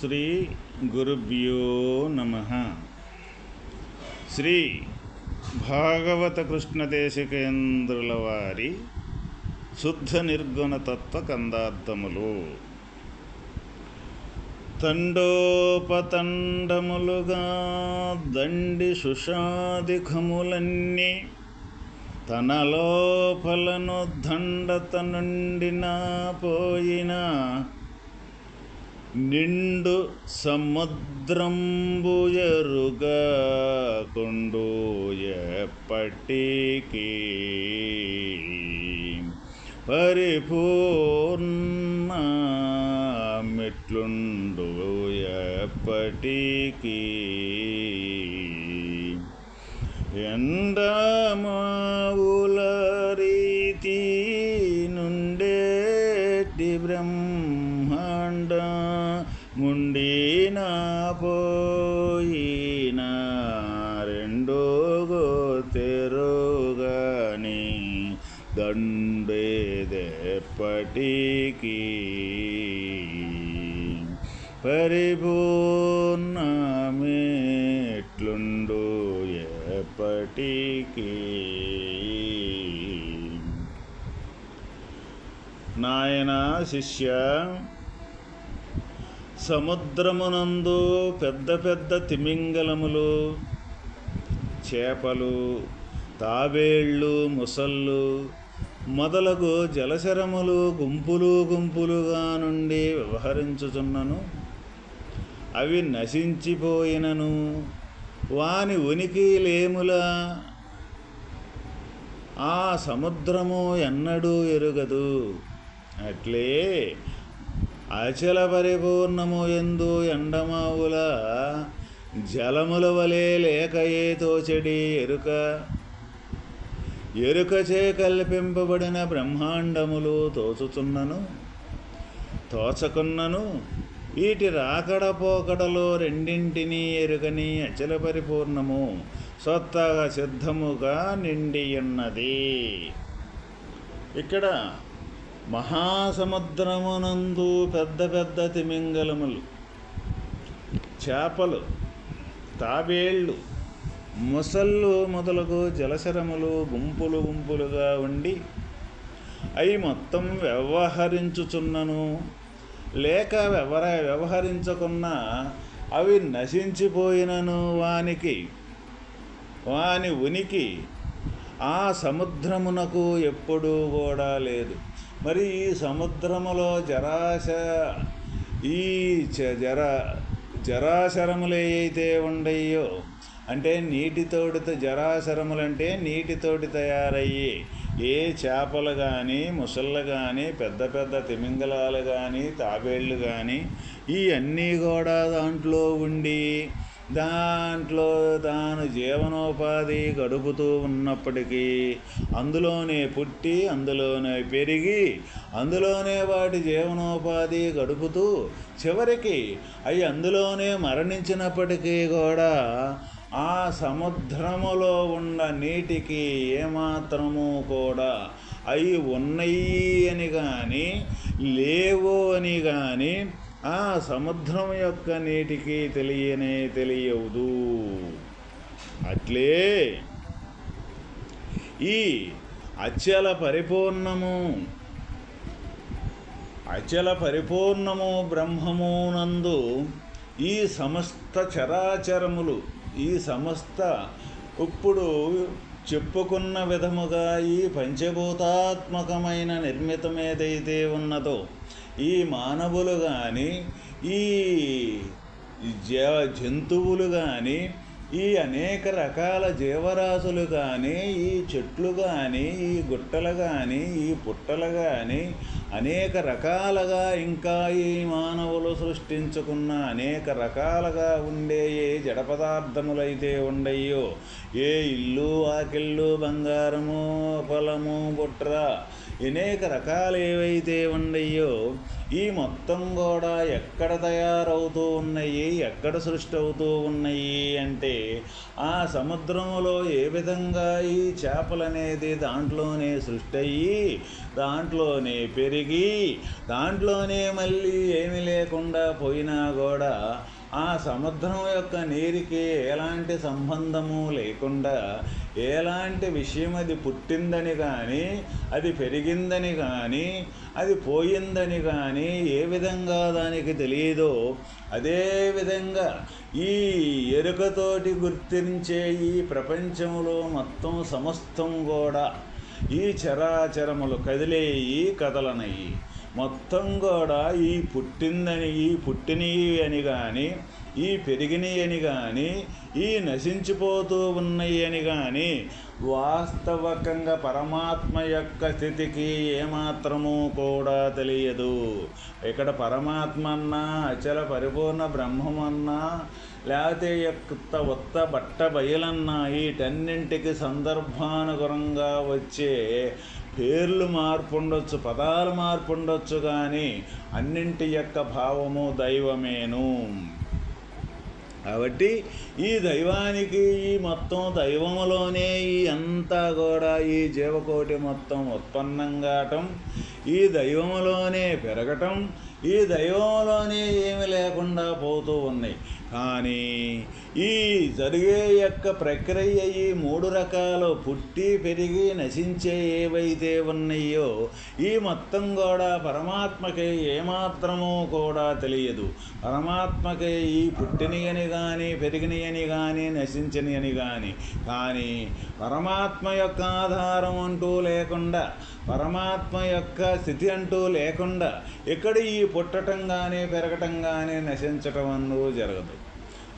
శ్రీ గురుభ్యో నమ. శ్రీ భాగవత కృష్ణదేశికేంద్రుల వారి శుద్ధ నిర్గుణ తత్వ కందార్థములు. తండోపతండములుగా దండి సుషాదిఖములన్నీ తన లోపలను దండత నుండి నా నిండు సముద్రంబు ఎరుగా ఎప్పటికీ. పరిపూర్ణ మెట్లుండు ఎప్పటికీ. ఎండమావుల ఎప్పటికీ నాయన శిష్య సముద్రమునందు పెద్ద పెద్ద తిమింగలములు చేపలు తాబేళ్ళు ముసళ్ళు మొదలగు జలచరములు గుంపులు గుంపులుగా నుండి వ్యవహరించుచున్నను. అవి నశించిపోయినను. వాని ఉనికి లేములా ఆ సముద్రము ఎన్నడూ ఎరుగదు. అట్లే అచల పరిపూర్ణము ఎందు ఎండమావుల జలముల వలె లేకయే తోచెడి ఎరుక? ఎరుకచే కల్పింపబడిన బ్రహ్మాండములు తోచుచున్నను తోచకున్నను వీటి రాకడ పోకడలో రెండింటినీ ఎరుకని అచల పరిపూర్ణము. స్వత్తగా సిద్ధముగా నిండి ఉన్నది ఇక్కడ మహాసముద్రమునందు పెద్ద పెద్ద తిమింగలములు చేపలు తాబేళ్ళు ముసళ్ళు మొదలగు జలశరములు గుంపులు గుంపులుగా ఉండి అవి మొత్తం వ్యవహరించుచున్నను. లేక వ్యవహ వ్యవహరించకున్నా అవి నశించిపోయినను వానికి వాని ఉనికి ఆ సముద్రమునకు ఎప్పుడూ కూడా లేదు. మరి ఈ సముద్రములో జరాశ ఈ జర జరాశరములు ఏవైతే ఉండయో? అంటే నీటితోటి జరాశరములంటే నీటితోటి తయారయ్యి ఏ చేపలు కానీ ముసళ్ళు కానీ పెద్ద పెద్ద తిమింగలాలు కానీ తాబేళ్ళు కానీ ఈ అన్నీ కూడా దాంట్లో ఉండి దాంట్లో తాను జీవనోపాధి గడుపుతూ ఉన్నప్పటికీ అందులోనే పుట్టి అందులోనే పెరిగి అందులోనే వాటి జీవనోపాధి గడుపుతూ చివరికి అవి అందులోనే మరణించినప్పటికీ కూడా ఆ సముద్రములో ఉన్న నీటికి ఏమాత్రము కూడా అవి ఉన్నాయి అని కానీ లేవు అని కానీ ఆ సముద్రం యొక్క నీటికి తెలియనే తెలియదు. అట్లే ఈ అచల పరిపూర్ణము అచల పరిపూర్ణము బ్రహ్మము నందు ఈ సమస్త చరాచరములు ఈ సమస్త ఇప్పుడు చెప్పుకున్న విధముగా ఈ పంచభూతాత్మకమైన నిర్మితం ఏదైతే ఉన్నదో ఈ మానవులు కానీ ఈ జ జంతువులు కానీ ఈ అనేక రకాల జీవరాశులు కానీ ఈ చెట్లు కానీ ఈ గుట్టలు కానీ ఈ పుట్టలు కానీ అనేక రకాలుగా ఇంకా ఈ మానవులు సృష్టించుకున్న అనేక రకాలుగా ఉండే ఏ జడ పదార్థములైతే ఉండయో ఏ ఇల్లు ఆకిళ్ళు బంగారము పొలము బుట్ర అనేక రకాలు ఏవైతే ఉన్నాయో ఈ మొత్తం కూడా ఎక్కడ తయారవుతూ ఉన్నాయి ఎక్కడ సృష్టి అవుతూ ఉన్నాయి అంటే ఆ సముద్రంలో ఏ విధంగా ఈ చేపలు అనేది దాంట్లోనే సృష్టి అయ్యి దాంట్లోనే పెరిగి దాంట్లోనే మళ్ళీ ఏమి లేకుండా పోయినా కూడా ఆ సముద్రం యొక్క నీరికి ఎలాంటి సంబంధము లేకుండా ఎలాంటి విషయం అది పుట్టిందని కానీ అది పెరిగిందని కానీ అది పోయిందని కానీ ఏ విధంగా దానికి తెలియదో అదేవిధంగా ఈ ఎరుకతోటి గుర్తించే ఈ ప్రపంచంలో మొత్తం సమస్తం కూడా ఈ చరాచరములు కదిలేయి కదలనయ్యి మొత్తం కూడా ఈ పుట్టిందని ఈ పుట్టినవి అని కానీ ఈ పెరిగినవి అని కానీ ఈ నశించిపోతూ ఉన్నాయి అని కానీ వాస్తవకంగా పరమాత్మ యొక్క స్థితికి ఏమాత్రము కూడా తెలియదు. ఇక్కడ పరమాత్మ అన్నా అచల పరిపూర్ణ బ్రహ్మమన్నా లేకపోతే యొక్క ఉత్త బట్ట బయలన్నా వీటన్నింటికి సందర్భానుగుణంగా వచ్చే పేర్లు మార్పు ఉండొచ్చు పదాలు మార్పు ఉండొచ్చు కానీ అన్నింటి యొక్క భావము దైవమేను. కాబట్టి ఈ దైవానికి ఈ మొత్తం దైవములోనే ఈ అంతా కూడా ఈ జీవకోటి మొత్తం ఉత్పన్నం కావటం ఈ దైవములోనే పెరగటం ఈ దైవంలోనే ఏమి లేకుండా పోతూ ఉన్నాయి. కానీ ఈ జరిగే యొక్క ప్రక్రియ ఈ మూడు రకాలు పుట్టి పెరిగి నశించే ఏవైతే ఉన్నాయో ఈ మొత్తం కూడా పరమాత్మకి ఏమాత్రమూ కూడా తెలియదు. పరమాత్మకి ఈ పుట్టిని అని కానీ పెరిగిని అని కానీ నశించని అని కానీ కానీ పరమాత్మ యొక్క ఆధారం అంటూ లేకుండా పరమాత్మ యొక్క స్థితి అంటూ లేకుండా ఇక్కడ ఈ పుట్టటం కానీ పెరగటం కానీ నశించటం అన్నూ జరగదు.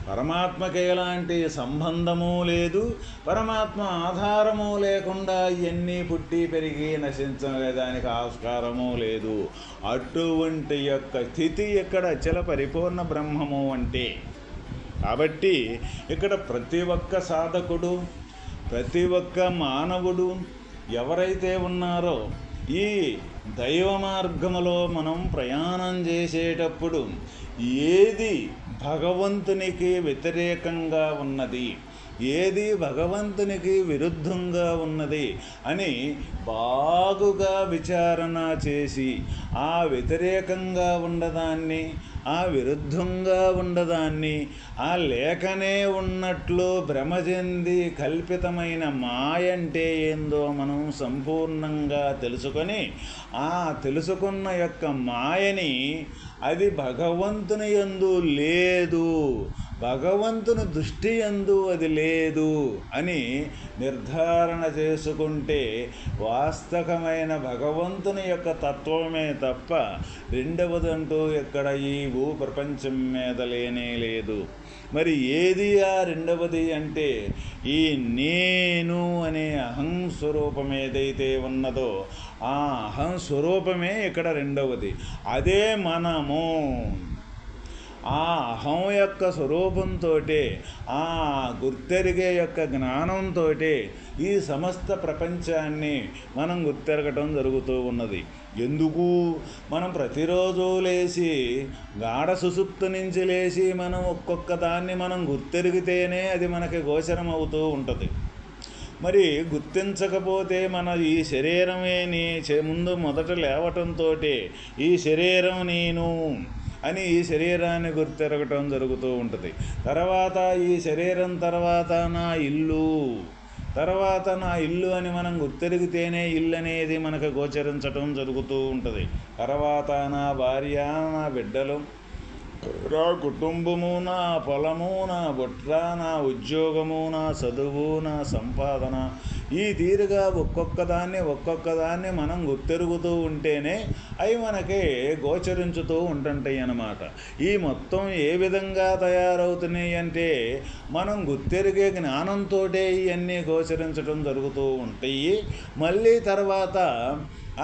పరమాత్మకి ఎలాంటి సంబంధము లేదు పరమాత్మ ఆధారము లేకుండా ఇవన్నీ పుట్టి పెరిగి నశించలేదానికి ఆస్కారము లేదు. అటువంటి యొక్క స్థితి ఇక్కడ చల పరిపూర్ణ బ్రహ్మము అంటే? కాబట్టి ఇక్కడ ప్రతి ఒక్క సాధకుడు ప్రతి ఒక్క మానవుడు ఎవరైతే ఉన్నారో ఈ దైవ మార్గములో మనం ప్రయాణం చేసేటప్పుడు ఏది భగవంతునికి వ్యతిరేకంగా ఉన్నది. ఏది భగవంతునికి విరుద్ధంగా ఉన్నది అని బాగుగా విచారణ చేసి ఆ వ్యతిరేకంగా ఉండదాన్ని ఆ విరుద్ధంగా ఉండదాన్ని ఆ లేఖనే ఉన్నట్లు భ్రమ చెంది కల్పితమైన మాయ అంటే ఏందో మనం సంపూర్ణంగా తెలుసుకొని ఆ తెలుసుకున్న యొక్క మాయని అది భగవంతుని ఎందు లేదు. భగవంతుని దృష్టి ఎందు అది లేదు అని నిర్ధారణ చేసుకుంటే వాస్తవమైన భగవంతుని యొక్క తత్వమే తప్ప రెండవదంటూ ఎక్కడ ఈ భూ ప్రపంచం మీద లేనే లేదు. మరి ఏది ఆ రెండవది అంటే ఈ నేను అనే అహం స్వరూపం ఏదైతే ఉన్నదో ఆ అహం స్వరూపమే ఇక్కడ రెండవది. అదే మనము. ఆ అహం యొక్క స్వరూపంతో ఆ గుర్తెరిగే యొక్క జ్ఞానంతో ఈ సమస్త ప్రపంచాన్ని మనం గుర్తెరగటం జరుగుతూ ఉన్నది. ఎందుకు? మనం ప్రతిరోజు లేచి గాఢ సుసుప్తు నుంచి లేచి మనం ఒక్కొక్క దాన్ని మనం గుర్తెరిగితేనే అది మనకి గోచరం అవుతూ ఉంటుంది. మరి గుర్తించకపోతే మన ఈ శరీరమే నీ ముందు మొదట లేవటంతో ఈ శరీరం నేను అని ఈ శరీరాన్ని గుర్తెరగటం జరుగుతూ ఉంటుంది. తర్వాత ఈ శరీరం తర్వాత నా ఇల్లు. తర్వాత నా ఇల్లు అని మనం గుర్తెరిగితేనే ఇల్లు అనేది మనకు గోచరించటం జరుగుతూ ఉంటుంది. తర్వాత నా భార్య నా బిడ్డలు నా కుటుంబము నా పొలము నా బుట్ల నా ఉద్యోగము నా చదువు నా సంపాదన. ఈ తీరుగా ఒక్కొక్క దాన్ని ఒక్కొక్క దాన్ని మనం గుర్తెరుగుతూ ఉంటేనే అవి మనకి గోచరించుతూ ఉంటుంటాయి అన్నమాట. ఈ మొత్తం ఏ విధంగా తయారవుతున్నాయి అంటే మనం గుర్తెరిగే జ్ఞానంతో ఇవన్నీ గోచరించడం జరుగుతూ ఉంటాయి. మళ్ళీ తర్వాత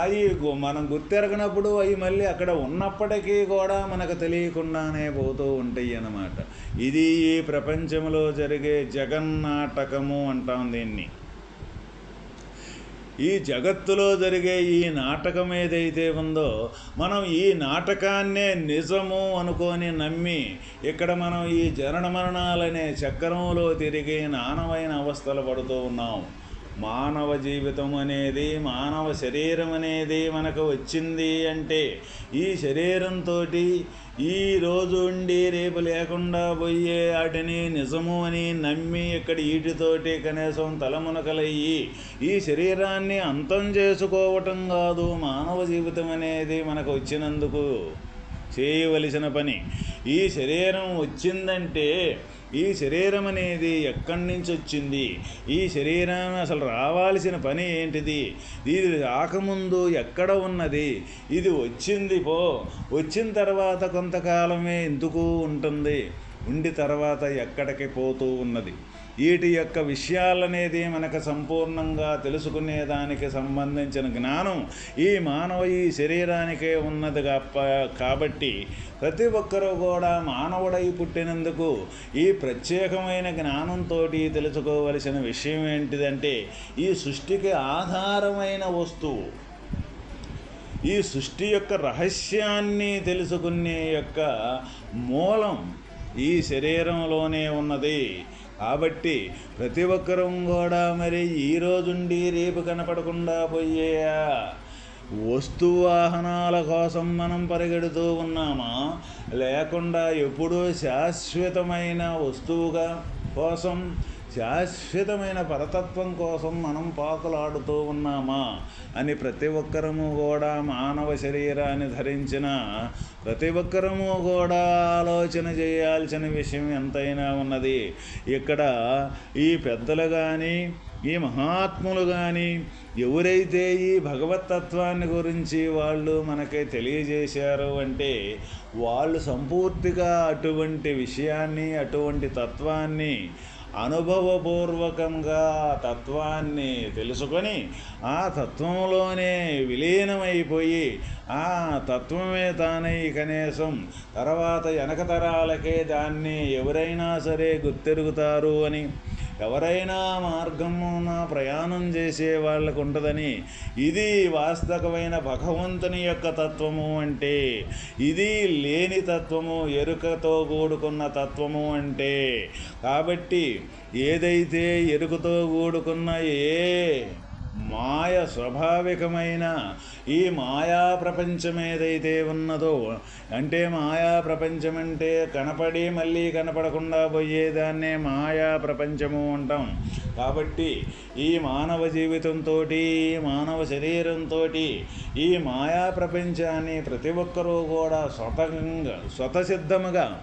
అవి మనం గుర్తెరగనప్పుడు అవి మళ్ళీ అక్కడ ఉన్నప్పటికీ కూడా మనకు తెలియకుండానే పోతూ ఉంటాయి అన్నమాట. ఇది ఈ ప్రపంచంలో జరిగే జగన్నాటకము అంటాం దీన్ని. ఈ జగత్తులో జరిగే ఈ నాటకం ఏదైతే ఉందో మనం ఈ నాటకాన్నే నిజము అనుకొని నమ్మి ఇక్కడ మనం ఈ జనన మరణాలనే చక్రంలో తిరిగి నానమైన అవస్థలు పడుతూ ఉన్నాం. మానవ జీవితం అనేది మానవ శరీరం అనేది మనకు వచ్చింది అంటే ఈ శరీరంతో ఈ రోజు ఉండి రేపు లేకుండా పోయే వాటిని నిజము అని నమ్మి ఇక్కడ వీటితోటి కనీసం తలమునకలయ్యి ఈ శరీరాన్ని అంతం చేసుకోవటం కాదు మానవ జీవితం అనేది మనకు వచ్చినందుకు. చేయవలసిన పని. ఈ శరీరం వచ్చిందంటే ఈ శరీరం అనేది ఎక్కడి నుంచి వచ్చింది? ఈ శరీరం అసలు రావాల్సిన పని ఏంటిది? ఇది రాకముందు ఎక్కడ ఉన్నది? ఇది వచ్చింది పో. వచ్చిన తర్వాత కొంతకాలమే ఎందుకు ఉంటుంది? ఉండి తర్వాత ఎక్కడికి పోతూ ఉన్నది? వీటి యొక్క విషయాలనేది మనకు సంపూర్ణంగా తెలుసుకునే దానికి సంబంధించిన జ్ఞానం ఈ మానవ ఈ శరీరానికే ఉన్నది కాబట్టి ప్రతి ఒక్కరూ కూడా మానవుడై పుట్టినందుకు ఈ ప్రత్యేకమైన జ్ఞానంతో తెలుసుకోవలసిన విషయం ఏంటిదంటే ఈ సృష్టికి ఆధారమైన వస్తువు. ఈ సృష్టి యొక్క రహస్యాన్ని తెలుసుకునే యొక్క మూలం ఈ శరీరంలోనే ఉన్నది. కాబట్టి ప్రతి ఒక్కరూ కూడా మరి ఈ రోజుండి రేపు కనపడకుండా పోయేయా. వస్తు వాహనాల కోసం మనం పరిగెడుతూ ఉన్నామా? లేకుండా ఎప్పుడూ శాశ్వతమైన వస్తువుగా కోసం శాశ్వతమైన పరతత్వం కోసం మనం పాకులాడుతూ ఉన్నామా అని ప్రతి ఒక్కరము కూడా మానవ శరీరాన్ని ధరించిన ప్రతి ఒక్కరము కూడా ఆలోచన చేయాల్సిన విషయం ఎంతైనా ఉన్నది. ఇక్కడ ఈ పెద్దలు కానీ ఈ మహాత్ములు కానీ ఎవరైతే ఈ భగవతత్వాన్ని గురించి వాళ్ళు మనకి తెలియజేశారు అంటే వాళ్ళు సంపూర్తిగా అటువంటి విషయాన్ని అటువంటి తత్వాన్ని అనుభవపూర్వకంగా తత్వాన్ని తెలుసుకొని ఆ తత్వంలోనే విలీనమైపోయి ఆ తత్వమే తానై కనీసం తర్వాత వెనక తరాలకే దాన్ని ఎవరైనా సరే గుర్తెరుగుతారు అని ఎవరైనా మార్గమున ప్రయాణం చేసే వాళ్ళకు ఉంటుందని ఇది వాస్తవమైన భగవంతుని యొక్క తత్వము అంటే ఇది లేని తత్వము ఎరుకతో కూడుకున్న తత్వము అంటే. కాబట్టి ఏదైతే ఎరుకతో కూడుకున్న ఏ మాయ స్వాభావికమైన ఈ మాయా ప్రపంచం ఏదైతే ఉన్నదో అంటే మాయా ప్రపంచం అంటే కనపడి మళ్ళీ కనపడకుండా పోయేదాన్నే మాయా ప్రపంచము అంటాం. కాబట్టి ఈ మానవ జీవితంతో మానవ శరీరంతో ఈ మాయా ప్రపంచాన్ని ప్రతి ఒక్కరూ కూడా స్వతంగా స్వతసిద్ధముగా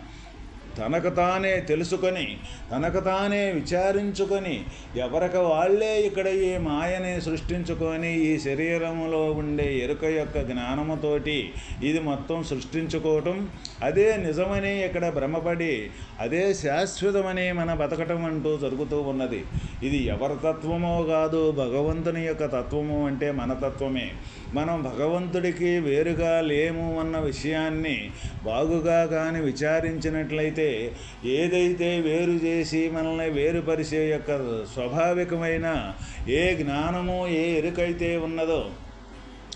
తనకు తానే తెలుసుకొని తనకు తానే విచారించుకొని ఎవరికి వాళ్ళే ఇక్కడ ఈ మాయని సృష్టించుకొని ఈ శరీరంలో ఉండే ఎరుక యొక్క జ్ఞానముతోటి ఇది మొత్తం సృష్టించుకోవటం అదే నిజమని ఇక్కడ భ్రమపడి అదే శాశ్వతమని మన బతకటం అంటూ జరుగుతూ ఉన్నది. ఇది ఎవరి తత్వమో కాదు భగవంతుని యొక్క తత్వము అంటే మన తత్వమే. మనం భగవంతుడికి వేరుగా లేము అన్న విషయాన్ని బాగుగా కానీ విచారించినట్లయితే ఏదైతే వేరు చేసి మనల్ని వేరుపరిచే యొక్క స్వాభావికమైన ఏ జ్ఞానము ఏ ఎరుకైతే ఉన్నదో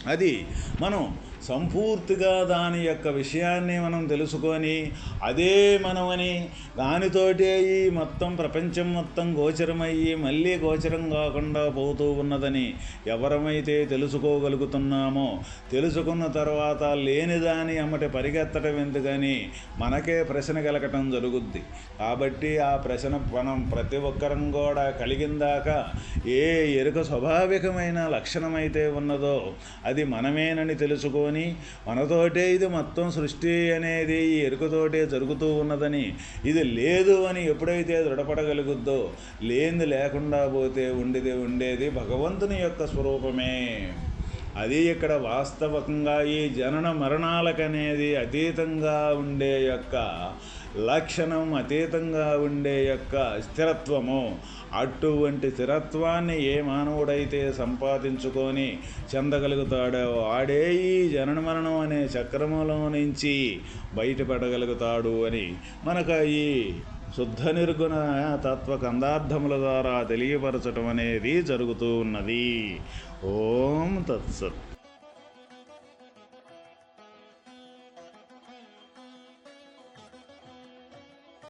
అది మనం సంపూర్తిగా దాని యొక్క విషయాన్ని మనం తెలుసుకొని అదే మనమని దానితోటే ఈ మొత్తం ప్రపంచం మొత్తం గోచరమయ్యి మళ్ళీ గోచరం కాకుండా పోతూ ఉన్నదని ఎవరమైతే తెలుసుకోగలుగుతున్నామో తెలుసుకున్న తర్వాత లేని దాని అమ్మటి పరిగెత్తడం ఎందుకని మనకే ప్రశ్న కలగటం జరుగుద్ది. కాబట్టి ఆ ప్రశ్న మనం ప్రతి ఒక్కరం కూడా కలిగిందాక ఏ ఎరుక స్వాభావికమైన లక్షణమైతే ఉన్నదో అది మనమేనని తెలుసుకొని ఉన్నదని మనతోటే ఇది మొత్తం సృష్టి అనేది ఈ ఎరుకతోటే జరుగుతూ ఉన్నదని. ఇది లేదు అని ఎప్పుడైతే దృఢపడగలుగుద్దో లేనిది లేకుండా పోతే ఉండేది ఉండేది భగవంతుని యొక్క స్వరూపమే. అది ఇక్కడ వాస్తవకంగా ఈ జనన మరణాలకనేది అతీతంగా ఉండే యొక్క లక్షణం అతీతంగా ఉండే యొక్క స్థిరత్వము. అటువంటి స్థిరత్వాన్ని ఏ మానవుడైతే సంపాదించుకొని చెందగలుగుతాడో ఆడే ఈ జనన మరణం అనే చక్రములో నుంచి బయటపడగలుగుతాడు అని మనకు ఈ శుద్ధ నిర్గుణ తత్వ కందార్థముల ద్వారా తెలియపరచడం అనేది జరుగుతూ ఉన్నది. ఓం తత్సత్.